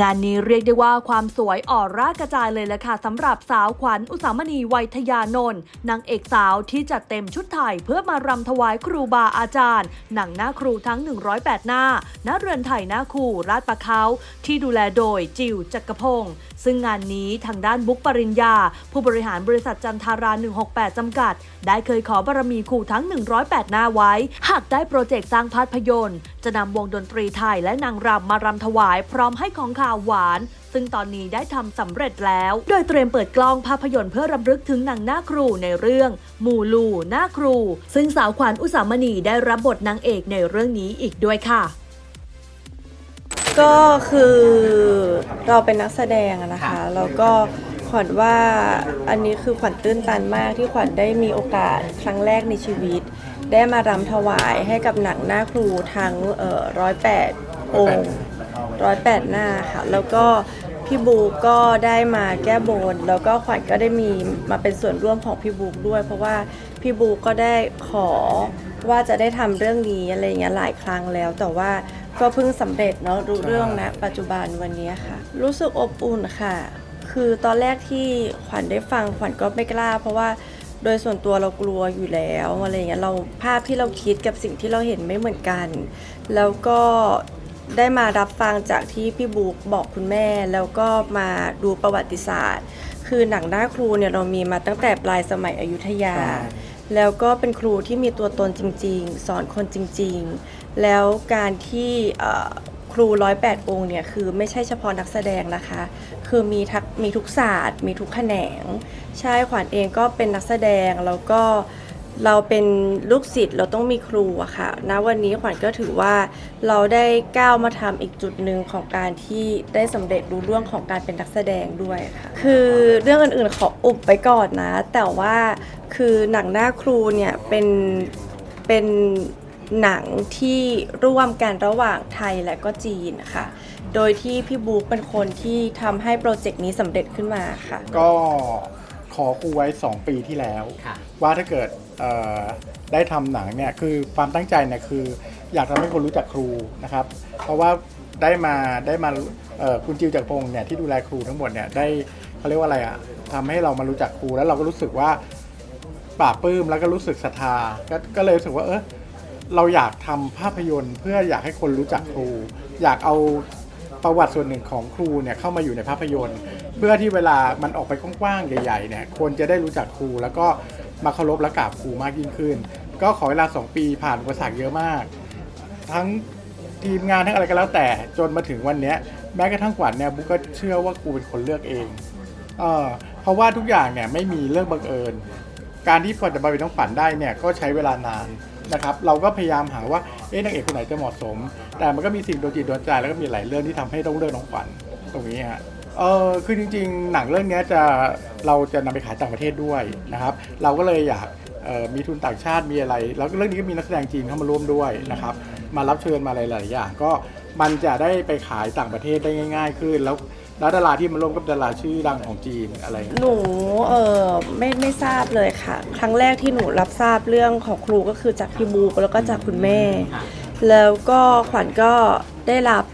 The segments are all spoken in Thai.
งานนี้เรียกได้ว่าความสวยออร่ากระจายเลยละค่ะสำหรับสาวขวัญอุสามณีวัยทยานนท์นางเอกสาวที่จัดเต็มชุดไทยเพื่อมารำถวายครูบาอาจารย์ หนังหน้าครูทั้ง 108 หน้าณเรือนไทยหน้าครูราชประเขาที่ดูแลโดยจิวจักรพงศ์ ซึ่งงานนี้ทางด้านบุ๊กปริญญา ผู้บริหารบริษัทจันทารา 168 จำกัด ได้เคยขอบารมีครูทั้ง 108 หน้าไว้ หากได้โปรเจกต์สร้างภาพยนตร์ จะนำวงดนตรีไทยและนางรำมารำถวายพร้อมให้ของข่าวหวานซึ่งตอนนี้ได้ทำสำเร็จแล้ว โดยเตรียมเปิดกล้องภาพยนตร์เพื่อรำลึกถึงนางหน้าครูในเรื่องมูลูหน้าครู ซึ่งสาวขวัญอุสามณีได้รับบทนางเอกในเรื่องนี้อีกด้วยค่ะ ก็คือเราเป็นนักแสดงอะนะคะ แล้วก็ขวัญว่าอันนี้คือขวัญตื้นตันมากที่ขวัญได้มีโอกาสครั้งแรกในชีวิต ได้มารำถวายให้กับหนังหน้าครูทั้งร้อยแปดองค์ร้อยแปดหน้าค่ะ แล้วก็ พี่บูก็ได้มาแก้บน แล้วก็ขวัญก็ได้มีมาเป็นส่วนร่วมของพี่บูด้วย เพราะว่าพี่บูก็ได้ขอว่าจะได้ทำเรื่องนี้อะไรอย่างเงี้ยหลายครั้งแล้ว แต่ว่าก็เพิ่งสำเร็จเนาะรู้เรื่องนะปัจจุบันวันนี้ค่ะ รู้สึกอบอุ่นค่ะ คือตอนแรกที่ขวัญได้ฟังขวัญก็ไม่กล้า เพราะว่าโดยส่วนตัวเรากลัวอยู่แล้วอะไรอย่างเงี้ยเราภาพที่เราคิดกับสิ่งที่เราเห็นไม่เหมือนกัน แล้วก็ ได้มารับฟังจากที่พี่บุ๊กบอกคุณแม่ แล้วก็มาดูประวัติศาสตร์ คือหนังหน้าครูเนี่ยเรามีมาตั้งแต่ปลายสมัยอยุธยา แล้วก็เป็นครูที่มีตัวตนจริง ๆ สอนคนจริง ๆ แล้วการที่เอ่อครูร้อยแปดองค์เนี่ยคือไม่ใช่เฉพาะนักแสดงนะคะ คือมีทักมีทุกศาสตร์ มีทุกแขนง ใช่ขวัญเองก็เป็นนักแสดงแล้วก็ เราเป็นลูกศิษย์เราต้องมีครูอะค่ะณวันนี้ขวัญก็ถือว่าเราได้ก้าวมาทำอีกจุดหนึ่งของการที่ได้สำเร็จรู้เรื่องของการเป็นนักแสดงด้วยค่ะคือเรื่องอื่นๆขออุบไปก่อนนะ แต่ว่าคือหนังหน้าครูเนี่ยเป็นเป็นหนังที่ร่วมกันระหว่างไทยและก็จีนค่ะ โดยที่พี่บุ๊กเป็นคนที่ทำให้โปรเจกต์นี้สำเร็จขึ้นมาค่ะ ก็ อครูไว้ 2 ปีที่แล้ว ค่ะ ว่าถ้าเกิดเอ่อได้ทำหนังเนี่ยคือความตั้งใจเนี่ยคือ อยากทำให้คนรู้จักครูนะครับ เพราะว่าได้มาได้มาเอ่อคุณจิวจากรพงศ์เนี่ยที่ดูแลครูทั้งหมดเนี่ยได้เขาเรียกว่าอะไรอะทำให้เรามารู้จักครูแล้วเราก็รู้สึกว่าปลาบปลื้มแล้วก็รู้สึกศรัทธาก็ก็เลยรู้สึกว่าเออ เราอยากทำภาพยนตร์เพื่ออยากให้คนรู้จักครู อยากเอา ประวัติส่วนหนึ่งของครูเนี่ยเข้ามาอยู่ในภาพยนตร์ เพื่อที่เวลามันออกไปกว้างๆใหญ่ๆเนี่ยคนจะได้รู้จักครู แล้วก็มาเคารพและกราบครูมากยิ่งขึ้น ก็ขอเวลา 2 ปีผ่านอุปสรรคเยอะมาก ทั้งทีมงานทั้งอะไรก็แล้วแต่จนมาถึงวันเนี้ยแม้กระทั่งขวัญเนี่ยบุ๊กก็เชื่อว่ากูเป็นคนเลือกเองเออเพราะว่าทุกอย่างเนี่ยไม่มีเรื่องบังเอิญ การที่พอจะมาเป็นน้องขวัญได้เนี่ยก็ใช้เวลานาน นะครับเราก็พยายามหาว่าเอ๊ะนางเอกคนไหนจะเหมาะสม แต่มันก็มีสิ่งโดนจิตโดนใจแล้วก็มีหลายเรื่องที่ทำให้ต้องเลือกน้องขวัญตรงนี้ฮะเออคือจริง ๆ หนังเรื่องนี้จะเราจะนำไปขายต่างประเทศด้วยนะครับ เราก็เลยอยากมีทุนต่างชาติมีอะไร แล้วเรื่องนี้ก็มีนักแสดงจีนเข้ามาร่วมด้วยนะครับ มารับเชิญมาหลายๆอย่างก็มันจะได้ไปขายต่างประเทศได้ง่าย ๆ ขึ้นแล้ว แล้วดาราที่มาร่วมก็เป็นดาราชื่อดังของจีนอะไรหนูเออไม่ไม่ทราบเลยค่ะ ครั้งแรกที่หนูรับทราบเรื่องของครูก็คือจากพี่บูแล้วก็จากคุณแม่ แล้วก็ขวัญก็ได้รับ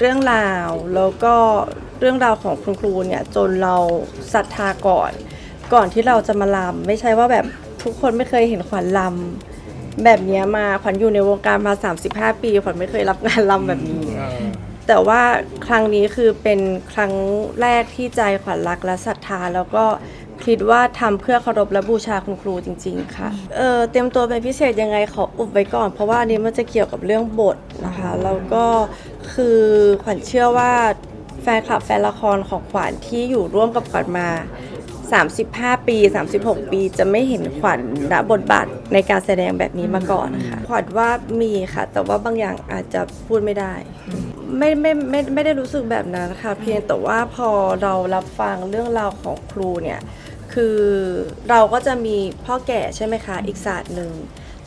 เรื่องราว แล้วก็เรื่องราวของคุณครูเนี่ยจนเราศรัทธาก่อน ก่อนที่เราจะมาลำไม่ใช่ว่าแบบทุกคนไม่เคยเห็นขวัญลำแบบเนี้ยมาขวัญอยู่ในวงการมา 35 ปีขวัญไม่เคยรับงานลำแบบนี้ แต่ว่าครั้งนี้คือเป็นครั้งแรกที่ใจขวัญรักและศรัทธา แล้วก็คิดว่าทำเพื่อเคารพและบูชาคุณครูจริง ๆ ค่ะ เออเตรียมตัวเป็นพิเศษยังไงขออุบไว้ก่อน เพราะว่าอันนี้มันจะเกี่ยวกับเรื่องบทนะคะ แล้วก็คือขวัญเชื่อว่าแฟนคลับแฟนละครของขวัญที่อยู่ร่วมกับขวัญมา 35 ปี 36 ปีจะไม่เห็นขวัญณบทบาทในการแสดงแบบนี้มาก่อนค่ะ ขวัญว่ามีค่ะ แต่ว่าบางอย่างอาจจะพูดไม่ได้ ไม่ไม่ไม่ไม่ได้รู้สึกแบบนั้นค่ะ เพียงแต่ว่าพอเรารับฟังเรื่องราวของครูเนี่ย คือเราก็จะมีพ่อแก่ใช่ไหมคะอีกศาสตร์หนึ่ง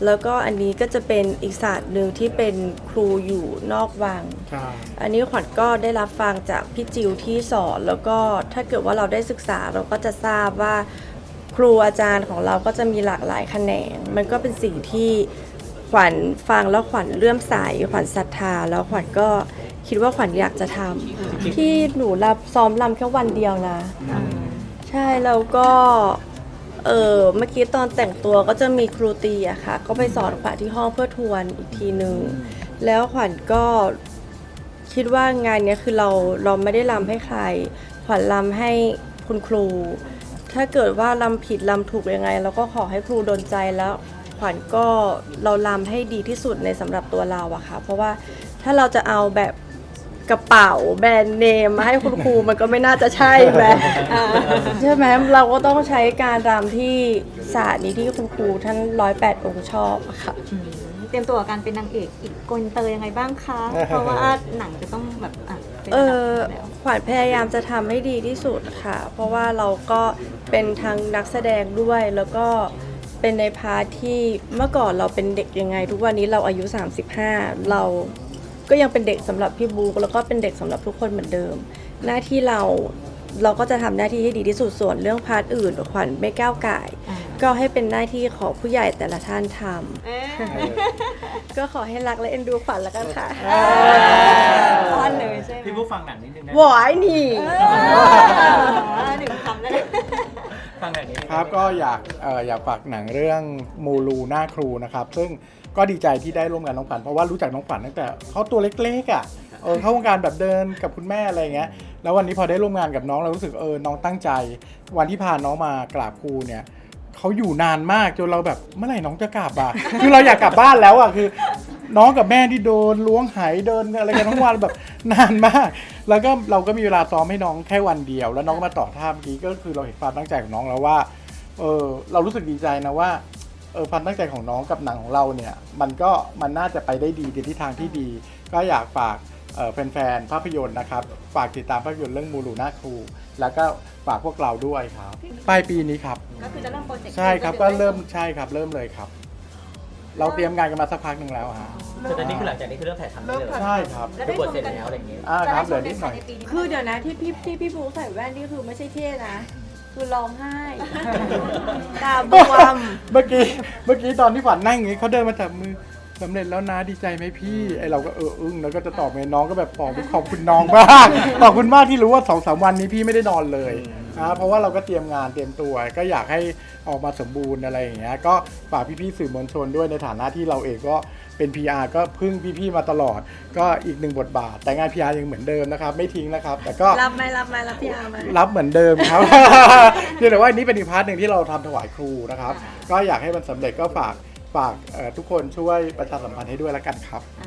แล้วก็อันนี้ก็จะเป็นอีกศาสตร์หนึ่งที่เป็นครูอยู่นอกวัง ใช่อันนี้ขวัญก็ได้รับฟังจากพี่จิวที่สอนแล้วก็ถ้าเกิดว่าเราได้ศึกษาเราก็จะทราบว่าครูอาจารย์ของเราก็จะมีหลากหลายแขนง มันก็เป็นสิ่งที่ขวัญฟังแล้วขวัญเลื่อมใสขวัญศรัทธาแล้วขวัญก็ คิดว่าขวัญอยากจะทำที่หนูรับซ้อมรำแค่วันเดียวนะ ใช่แล้วก็เออเมื่อกี้ตอนแต่งตัวก็จะมีครูตีอะค่ะ ก็ไปสอนขวัญที่ห้องเพื่อทวนอีกทีนึง แล้วขวัญก็คิดว่างานเนี้ยคือเราเราไม่ได้รำให้ใคร ขวัญรำให้คุณครู ถ้าเกิดว่าลำผิดลำถูกยังไง เราก็ขอให้ครูโดนใจแล้ว ขวัญก็เราลำให้ดีที่สุดในสำหรับตัวเราอะค่ะ เพราะว่าถ้าเราจะเอาแบบ กระเป๋าแบรนด์เนมมาให้คุณครูมันก็ไม่น่าจะใช่ไหมอ่าใช่ไหมเราก็ต้องใช้การรำที่ศาสตร์นี้ที่คุณครูท่านร้อยแปดองค์ชอบอะค่ะอืมเตรียมตัวกับการเป็นนางเอกอีกโกอินเตอร์ยังไงบ้างคะ เพราะว่าหนังจะต้องแบบอะเป็นเอระดับอแล้ว ขวัญพยายามจะทำให้ดีที่สุดค่ะ เพราะว่าเราก็เป็นทั้งนักแสดงด้วย แล้วก็เป็นในพาร์ทที่เมื่อก่อนเราเป็นเด็กยังไง ทุกวันนี้เราอายุ 35 เรา ก็ยังเป็นเด็กสำหรับพี่บูแล้วก็เป็นเด็กสำหรับทุกคนเหมือนเดิม หน้าที่เราเราก็จะทำหน้าที่ให้ดีที่สุดส่วนเรื่องพาร์ทอื่นขวัญไม่ก้าวไก่ายอ่าก็ให้เป็นหน้าที่ของผู้ใหญ่แต่ละท่านทำเอ๊ะก็ขอให้รักและเอ็นดูขวัญแล้วกันค่ะซ่อนเลยใช่ไหมพี่บุ๊กฟังหนังนิดนึงนะหวายนี่เออหนึ่งคำแล้วนะฟังหนังนิดนึงครับก็อยากเอ่ออยากฝากหนังเรื่องมูลูหน้าครูนะครับ ซึ่ง ก็ดีใจที่ได้ร่วมงานน้องขวัญเพราะว่ารู้จักน้องขวัญตั้งแต่เขาตัวเล็กๆอะเออเข้าวงการแบบเดินกับคุณแม่อะไรอย่างเงี้ยแล้ววันนี้พอได้ร่วมงานกับน้องเรารู้สึกเออน้องตั้งใจ วันที่พาน้องมากราบครูเนี่ยเขาอยู่นานมากจนเราแบบเมื่อไหร่น้องจะกลับอะ คือเราอยากกลับบ้านแล้วอะคือ น้องกับแม่ที่โดนล้วงไหเดินอะไรกันทั้งวันแบบนานมาก แล้วก็เราก็มีเวลาซ้อมให้น้องแค่วันเดียว แล้วน้องก็มาต่อท่าเมื่อกี้ก็คือเราเห็นความตั้งใจของน้องแล้วว่าเออเรารู้สึกดีใจนะว่า เออความตั้งใจของน้องกับหนังของเราเนี่ยมันก็มันน่าจะไปได้ดีในทิศทางที่ดี ก็อยากฝากเอ่อแฟนๆภาพยนตร์นะครับ ฝากติดตามภาพยนตร์เรื่องมูลูหน้าครู แล้วก็ฝากพวกเราด้วยครับปลายปีนี้ครับก็คือจะเริ่มโปรเจกต์ใช่ครับก็เริ่มใช่ครับเริ่มเลยครับ เราเตรียมงานกันมาสักพักหนึ่งแล้วฮะแต่ตอนนี้คือหลังจากนี้คือเริ่มถ่ายทำได้เลยใช่ครับแล้วคืได้อบชทมเสร็จกันแล้วอะไรอย่างเงี้ยอ่าครับเหลืจะอได้นิดชหมน่อยกัในปีนี้คือเดี๋ยวนะที่พี่ที่พี่ภูใส่แว่นนี่คือไม่ใช่เท่นะคือร้องไห้ตาบวม เมื่อกี้เมื่อกี้ตอนที่ฝันนั่งอย่างนี้เขาเดินมาจับมือสำเร็จแล้วนะดีใจไหมพี่ไอเราก็เอออึ้งแล้วก็จะตอบไงน้องก็แบบบอกขอบคุณน้องมากขอบคุณมากที่รู้ว่าสองสามวันนี้พี่ไม่ได้นอนเลยนะเพราะว่าเราก็เตรียมงานเตรียมตัว ก็อยากให้ออกมาสมบูรณ์อะไรอย่างเงี้ยก็ ฝากพี่ๆสื่อมวลชนด้วยในฐานะที่เราเองก็เป็น PR ก็พึ่งพี่ๆมาตลอด ก็อีกหนึ่งบทบาท แต่งาน PR ยังเหมือนเดิมนะครับ ไม่ทิ้งนะครับ แต่ก็รับไหมรับไหมรับพี่อาร์ไหม รับเหมือนเดิมครับ เพียงแต่ว่าอันนี้เป็นอีกพาร์ทหนึ่งที่เราทำถวายครูนะครับ ก็อยากให้มันสำเร็จก็ฝากฝากเอ่อทุกคนช่วยประชาสัมพันธ์ให้ด้วยแล้วกันครับ อ่า